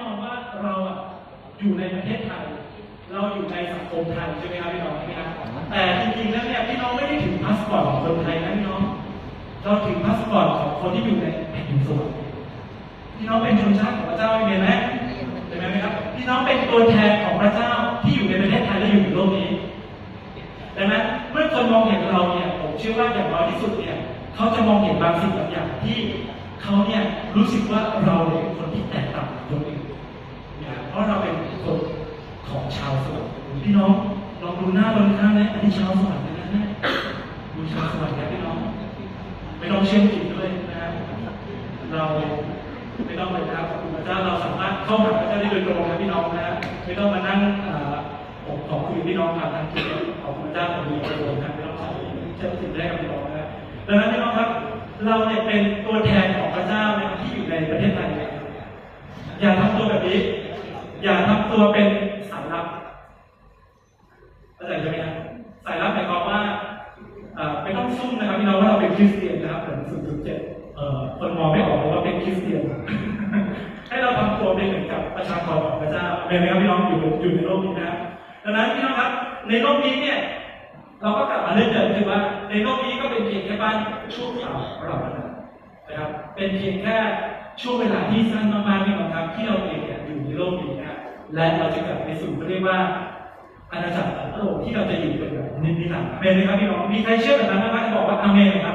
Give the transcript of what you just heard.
นอนว่าเราอะอยู่ในประเทศไทย เราอยู่ในสังคมไทยใช่ไหมครับพี่น้องใช่ไหมครับแต่จริงๆแล้วเนี่ยพี่น้องไม่ได้ถือพาสปอร์ตของคนไทยนะพี่น้อง เราถือพาสปอร์ตของคนที่อยู่ในแผ่นดินสวรรค์พี่น้องเป็นชนชาติของพระเจ้าเห็นไหมเห็นไหมครับ พี่น้องเป็นตัวแทนของพระเจ้าที่อยู่ในประเทศไทยและอยู่ในโลกนี้ดังนั้นเมื่อคนมองเห็นเราเนี่ยผมเชื่อว่าอย่างน้อยที่สุดเนี่ยเขาจะมองเห็นบางสิ่งบางอย่างที่เขาเนี่ยรู้สึกว่าเราเนี่ยเป็นคนที่แตกต่างจากคนอื่นนะเพราะเราเป็นคนของชาวสวรรค์ พี่น้องลองดูหน้าเราข้างนะอันนี้ชาวสวรรค์นะนะดูชาวสวรรค์นะพี่น้อง ไม่ต้องเชื่อมจิตด้วยนะครับเราไม่ต้องเลยนะครับขอบคุณพระเจ้าเราสามารถเข้าหาพระเจ้าได้โดยตรงนะพี่น้องนะไม่ต้องมานั่งอ่อผมขอคุยพี่น้องผ่านทางทีขอบคุณพระเจ้าผมมีประโยชน์นะไม่ต้องเชื่อมจิตได้กับพี่น้องนะดังนั้นพี่น้องครับ เราเนี่ยเป็นตัวแทนของพระเจ้านะที่อยู่ในประเทศไทยนะครับอย่าทำตัวแบบนี้ อย่าทำตัวเป็นสายลับ เข้าใจใช่ไหมครับสายลับหมายความว่าไม่ต้องซุ่มนะครับพี่น้องว่าเราเป็นคริสเตียนนะครับเหมือนศูนย์จุดเจ็ดคนมองไม่ออกเลยว่าเป็นคริสเตียน ให้เราทำตัวเป็นเหมือนกับประชากรของพระเจ้าเป็นไหมครับพี่น้องอยู่อยู่ในโลกนี้นะดังนั้นพี่น้องครับ ในโลกนี้เนี่ยเราก็กลับมาเรื่องเดิมคือว่า ในโลกนี้ก็เป็นเพียงแค่บ้านชั่วคราวของเรานะครับ เป็นเพียงแค่ช่วงเวลาที่สั้นมากๆพี่น้องครับที่เราเองเนี่ยอยู่ในโลกนี้นะและเราจะกลับไปสู่เรียกว่าอาณาจักร ที่เราจะอยู่เป็นแบบนิรันดร์อาเมนไหมครับพี่น้องมีใครเชื่อแบบนั้นไหมครับบอกว่าอเมนครับ